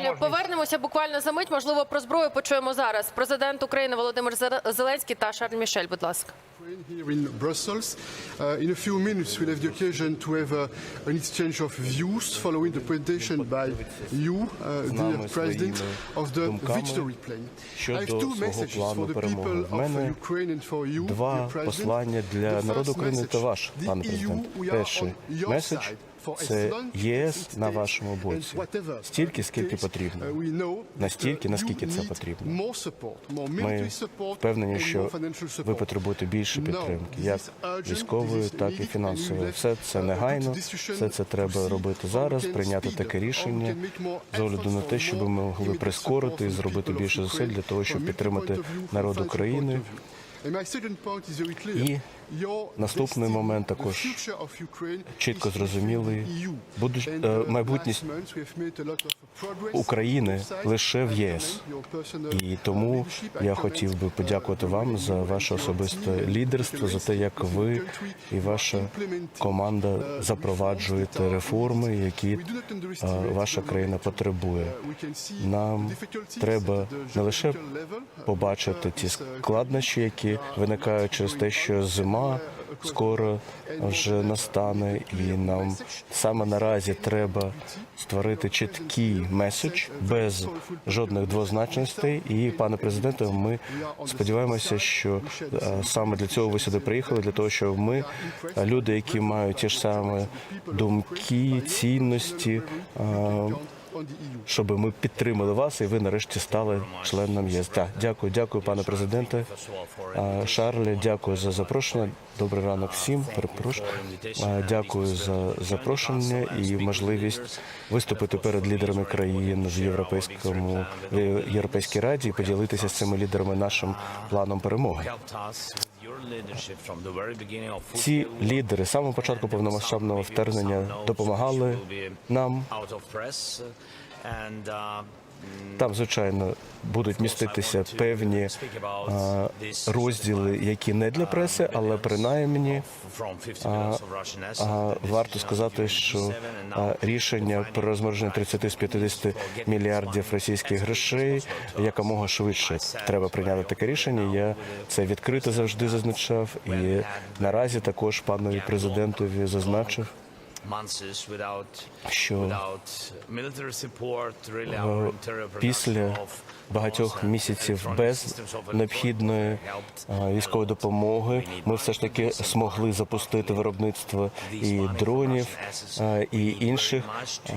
Анатолію, повернемося буквально за мить. Можливо, про зброю почуємо зараз. Президент України Володимир Зеленський та Шарль Мішель. Будь ласка. Here in Brussels. Uh, in a few minutes, we'll have the occasion to have uh, an exchange of views following the presentation by you, uh, dear President, of the victory plan. I have two messages for the people of Ukraine and for you, dear President. The first message, the EU, we are on your side це ЄС на вашому боці. Стільки, скільки потрібно. uh, Настільки, uh, наскільки це потрібно. Ми впевнені, що ви потребуєте більше підтримки, як військової, так і фінансової. Все це uh, негайно, все це треба робити зараз, прийняти таке рішення з огляду на те, щоб ми могли прискорити і зробити більше зусиль для того, щоб підтримати народ України. І наступний момент також чітко зрозумілий. Будуть- е, майбутність України лише в ЄС. І тому я хотів би подякувати вам за ваше особисте лідерство, за те, як ви і ваша команда запроваджуєте реформи, які е, ваша країна потребує. Нам треба не лише побачити ті складнощі, які виникають через те, що зима скоро вже настане, і нам саме наразі треба створити чіткий меседж без жодних двозначностей. І пане президенте, ми сподіваємося, що е, саме для цього ви сюди приїхали, для того, щоб ми, е, люди, які мають ті ж самі думки, цінності. Щоб ми підтримали вас, і ви нарешті стали членом ЄС. Так, дякую, дякую, пане президенте. А, Шарлі, дякую за запрошення. Добрий ранок всім. Перепрошую. Дякую за запрошення і можливість виступити перед лідерами країн в європейському в Європейській раді і поділитися з цими лідерами нашим планом перемоги. Ці лідери з самого початку повномасштабного вторгнення допомагали нам. Там, звичайно, будуть міститися певні а, розділи, які не для преси, але принаймні а, варто сказати, що рішення про розмороження 30 з 50 мільярдів російських грошей якомога швидше треба прийняти таке рішення. Я це відкрито завжди зазначав, і наразі також панові президентові зазначив. Що е, після багатьох місяців без необхідної е, військової допомоги ми все ж таки змогли запустити виробництво і дронів, е, і інших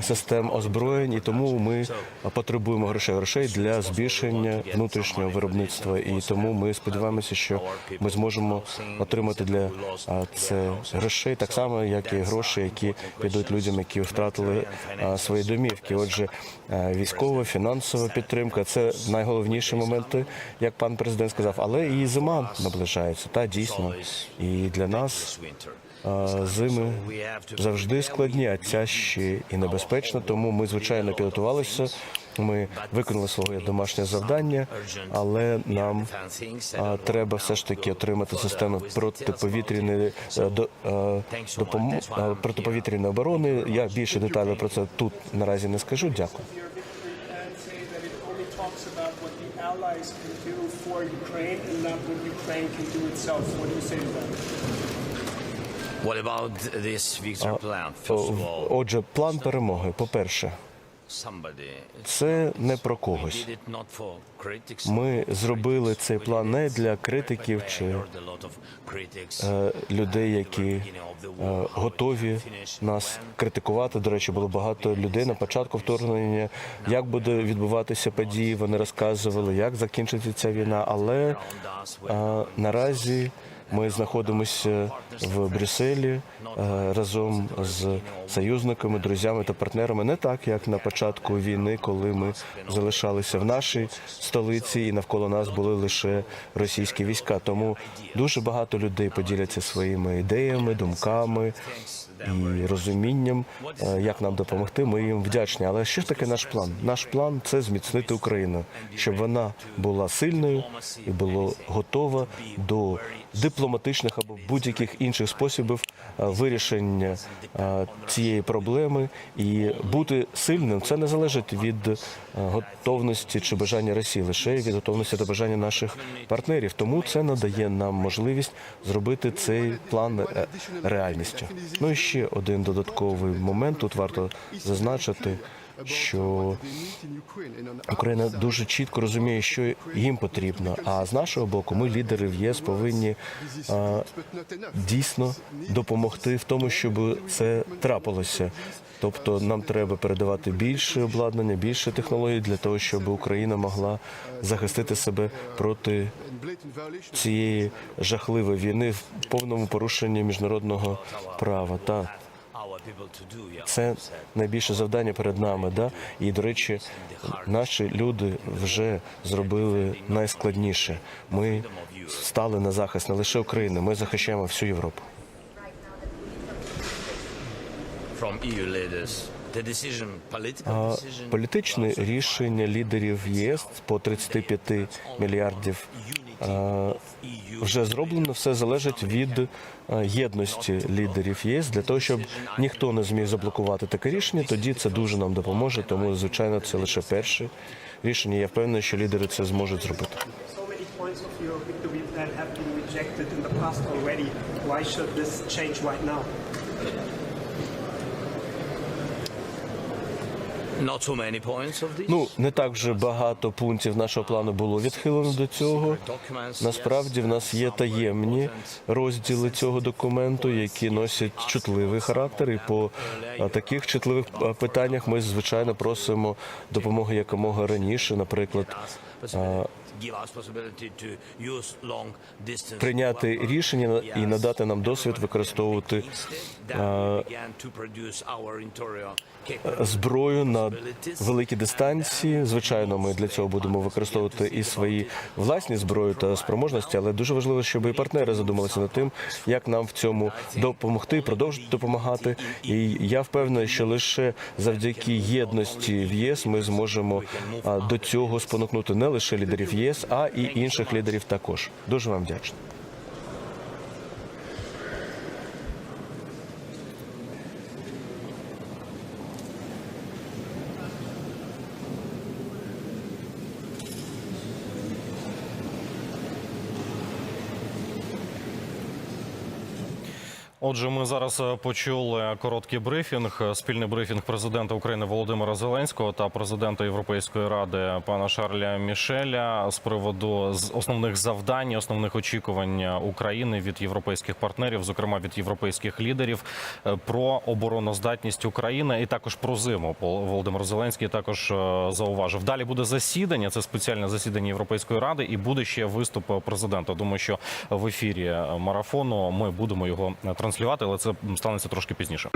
систем озброєнь. І тому ми потребуємо грошей грошей для збільшення внутрішнього виробництва. І тому ми сподіваємося, що ми зможемо отримати для це грошей так само, як і гроші, які підуть людям, які втратили свої домівки. Отже, військова, фінансова підтримка це найголовніші моменти, як пан президент сказав. Але і зима наближається. Та дійсно, і для нас зими завжди складні, а ця ще і небезпечна. Тому ми звичайно підготувалися. Ми виконали своє домашнє завдання, але нам а, треба все ж таки отримати систему протиповітряної е, до е, допом- протиповітряної оборони. Я більше детально про це тут наразі не скажу. Дякую. Ukraine and not what Ukraine can do itself. What do you say to that? Отже, план перемоги. По перше, це не про когось. Ми зробили цей план не для критиків чи е, людей, які е, готові нас критикувати. До речі, було багато людей на початку вторгнення. Як буде відбуватися події? Вони розказували, як закінчиться ця війна. Але е, наразі ми знаходимося в Брюсселі е, разом з союзниками, друзями та партнерами. Не так, як на початку війни, коли ми залишалися в нашій столиці, і навколо нас були лише російські війська. Тому дуже багато людей поділяться своїми ідеями, думками і розумінням, е, як нам допомогти. Ми їм вдячні. Але що ж таке наш план? Наш план це зміцнити Україну, щоб вона була сильною і була готова до дип- дипломатичних або будь-яких інших способів е, вирішення е, цієї проблеми і бути сильним. Це не залежить від е, готовності чи бажання Росії, лише від готовності та бажання наших партнерів. Тому це надає нам можливість зробити цей план реальністю. Ну і ще один додатковий момент. Тут варто зазначити, що Україна дуже чітко розуміє, що їм потрібно. А з нашого боку, ми, лідери в ЄС, повинні а, дійсно допомогти в тому, щоб це трапилося. Тобто нам треба передавати більше обладнання, більше технологій для того, щоб Україна могла захистити себе проти цієї жахливої війни в повному порушенні міжнародного права. Та це найбільше завдання перед нами. Да? І, до речі, наші люди вже зробили найскладніше. Ми стали на захист не лише України, ми захищаємо всю Європу. А політичне рішення лідерів ЄС по 35 мільярдів вже зроблено. Все залежить від єдності лідерів ЄС для того, щоб ніхто не зміг заблокувати таке рішення. Тоді це дуже нам допоможе. Тому звичайно, це лише перше рішення. Я впевнений, що лідери це зможуть зробити. Why should this change right now? not too many points of this. Ну не так вже багато пунктів нашого плану було відхилено до цього. Насправді в нас є таємні розділи цього документу, які носять чутливий характер. І по таких чутливих питаннях ми звичайно просимо допомоги якомога раніше, наприклад. Прийняти рішення і надати нам досвід використовувати зброю на великі дистанції. Звичайно, ми для цього будемо використовувати і свої власні зброї та спроможності, але дуже важливо, щоб і партнери задумалися над тим, як нам в цьому допомогти, продовжити допомагати. І я впевнений, що лише завдяки єдності в ЄС ми зможемо до цього спонукнути не лише лідерів ЄС, а і інших лідерів також. Дуже вам вдячний. Отже, ми зараз е, почули короткий брифінг, е, спільний брифінг президента України Володимира Зеленського та президента Європейської ради пана Шарля Мішеля з приводу основних завдань, основних очікувань України від європейських партнерів, зокрема від європейських лідерів, е, про обороноздатність України і також про зиму. Володимир Зеленський також зауважив. Далі буде засідання. Це спеціальне засідання Європейської ради, і буде ще виступ президента. Думаю, що в ефірі марафону ми будемо його транслювати, але це станеться трошки пізніше.